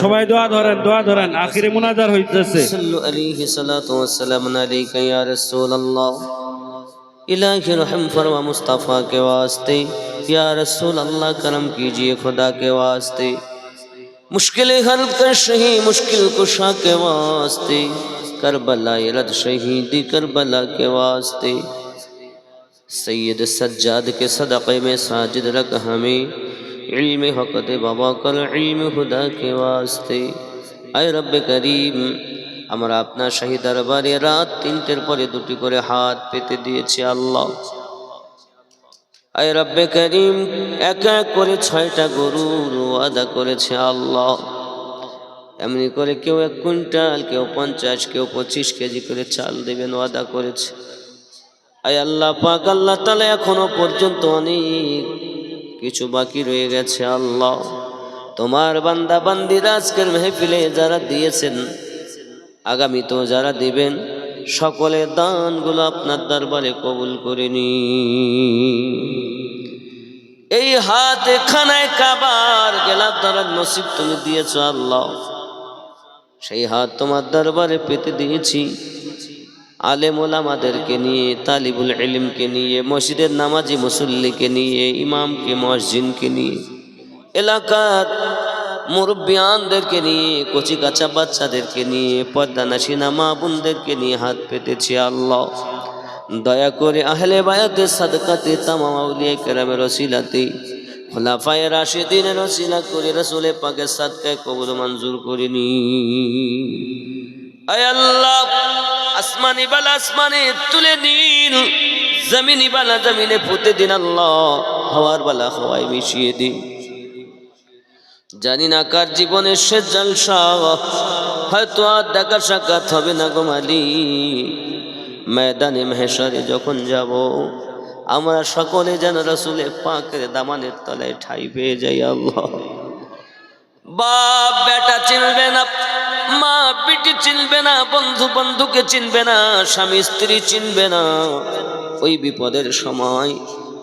সবাই দোয়া ধরেন দোয়া ধরেন। আখিরে মুনাজার হইতেছে। আলাইহি সালাতু ওয়া সালাম আলাইকা رسول রাসূলুল্লাহ الہی رحم فرما مصطفیٰ کے واسطے। یا رسول اللہ کرم کیجیے خدا کے واسطے۔ مشکل حل کر شہی مشکل کشا کے واسطے۔ کربلا رد شہیدی کربلا کے واسطے۔ سید سجاد کے صدقے میں ساجد رکھ ہمیں۔ علم حق دے بابا کر علم خدا کے واسطے اے رب کریم আমরা আপনার শাহী দরবারে রাত তিনটের পরে দুটি করে হাত পেতে দিয়েছি আল্লাহ। আয় রব্বে করিম, এক এক করে ছয়টা গরুর ওয়াদা করেছে আল্লাহ। এমনি করে কেউ এক কুইন্টাল, কেউ পঞ্চাশ, কেউ পঁচিশ কেজি করে চাল দেবেন ওয়াদা করেছে। আয় আল্লাহ পাক, আল্লাহ তালে এখনও পর্যন্ত অনেক কিছু বাকি রয়ে গেছে, আল্লাহ। তোমার বান্দা বান্দিরা আজকের মেহফিলে যারা দিয়েছেন, আগামী তো যারা দিবেন, সকলের দানগুলো আপনার দরবারে কবুল করে নি এই হাতে খানায় কাবার গেলার দ্বারা নসিব তুমি দিয়েছ, আল্লাহ। সেই হাত তোমার দরবারে পেতে দিয়েছি। আলেম ওলামাদেরকে নিয়ে, তালিবুল ইলিমকে নিয়ে, মসজিদের নামাজি মুসল্লিকে নিয়ে, ইমামকে, মসজিদকে নিয়ে, এলাকার মুরব্বিয়ানদেরকে নিয়ে কচি কাঁচা বাচ্চাদেরকে নিয়ে পদ্মানাসিনা মা বোনদেরকে নিয়ে হাত পেতেছি আল্লাহ। দয়া করে আহলে বায়াতে সাদকাতে, তামাম আউলিয়া কেরামের রসিলাতে খোলাফায়ে রাশিদিনের রসিলা করে, রসুলে পাকে সাদকায় কবুল মঞ্জুর করিনি আয় আল্লাহ! আসমানি বালা আসমানে তুলে নিন। জমিনি বালা জমিনে পুঁতে দিন আল্লাহ, হওয়ার বালা হওয়ায় মিশিয়ে দিন। জানি না কার জীবনের শেষ জলসা, হয়তো আর দেখা সাক্ষাৎ হবে না গোমালি ময়দানে মহেশ্বরে যখন যাব, আমরা সকলে যেন রসুলে পাকের দামানের তলায় ঠাই পেয়ে যাই আল্লাহ। বাপ, বেটা চিনবে না মা পিটি চিনবে না, বন্ধু বন্ধুকে চিনবে না, স্বামী স্ত্রী চিনবে না। ওই বিপদের সময়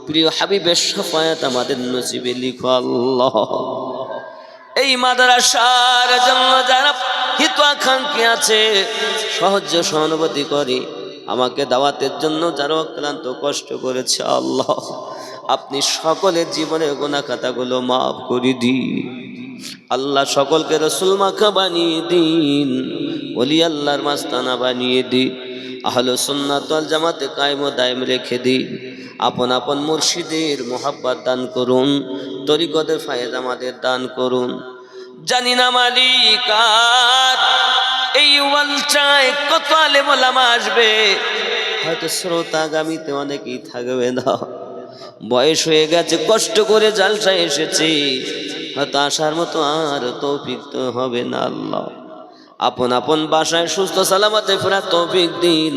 প্রিয় হাবিবের সফায়াত আমাদের নসিবে, লিখো আল্লাহ। এই মাদ্রাসার জন্য যারা হিতাকাঙ্ক্ষী আছে, সহজ সহানুভূতি করে, আমাকে দাওয়াতের জন্য যারা অক্লান্ত কষ্ট করেছে, আল্লাহ, আপনি সকলের জীবনের গোনা খাতাগুলো মাফ করে দিন। আল্লাহ সকলকে রসুল মাখা বানিয়ে দিন বলি আল্লাহর মাস্তানা বানিয়ে দিন, আহলো সুন্নাতল জামাতে কায়েম দায়েম রেখে দিন, আপন আপন মুর্শিদের মোহাব্বত দান করুন, তরিকদের ফায়েদ আমাদের দান করুন। জানি না মালিক আর এই ওয়ালচায় কত আলে মোলামা আসবে, হয়তো শ্রোতা আগামীতে অনেকেই থাকবে না। বয়স হয়ে গেছে, কষ্ট করে জালসায় এসেছি। আসার মতো আর তৌফিক তো হবে না আল্লাহ। আপন আপন বাসায় সুস্থ সালামতে ফেরা তৌফিক দিন।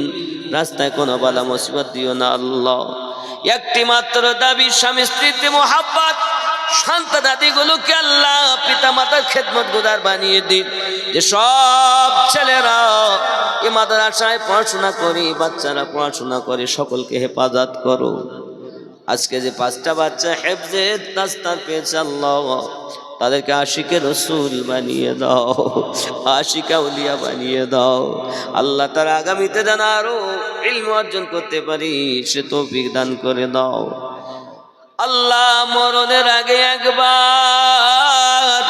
রাস্তায় কোনো বালা মুসিবত দিও না আল্লাহ। একটি মাত্র দাবি, স্বামী স্ত্রীতে মোহাব্বত। সন্তানাদিগুলোকে আল্লাহ পিতা মাতার খেদমত গুদার বানিয়ে দিন যে সব ছেলেরা এ মাদ্রাসায় পড়াশোনা করি, বাচ্চারা পড়াশোনা করে, সকলকে হেফাজত করো। আজকে যে পাঁচটা বাচ্চা হেফজে নাস্তার পেয়েছে আল্লাহ, তাদেরকে আশিকে রসুল বানিয়ে দাও, আশিকা উলিয়া বানিয়ে দাও। আল্লাহ তার আগামীতে যেন আরও ইলম অর্জন করতে পারি, সে তৌফিক দান করে দাও। আল্লাহ মরণের আগে একবার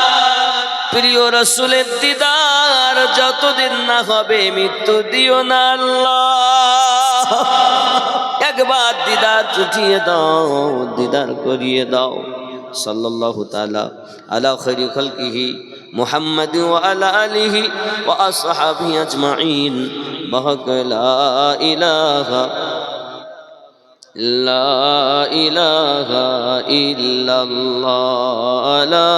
প্রিয় রসুলের দিদার যতদিন না হবে মৃত্যু দিও না আল্লাহ। একবার দিদার জুটিয়ে দাও, দিদার করিয়ে দাও। সাল্লাল্লাহু তাআলা আলা খাইরি খালকিহি মুহাম্মাদি ওয়া আলা আলিহি ওয়া আসহাবিহি আজমাইন। বহক লা ইলাহা লা ইলাহা ইল্লাল্লাহ, লা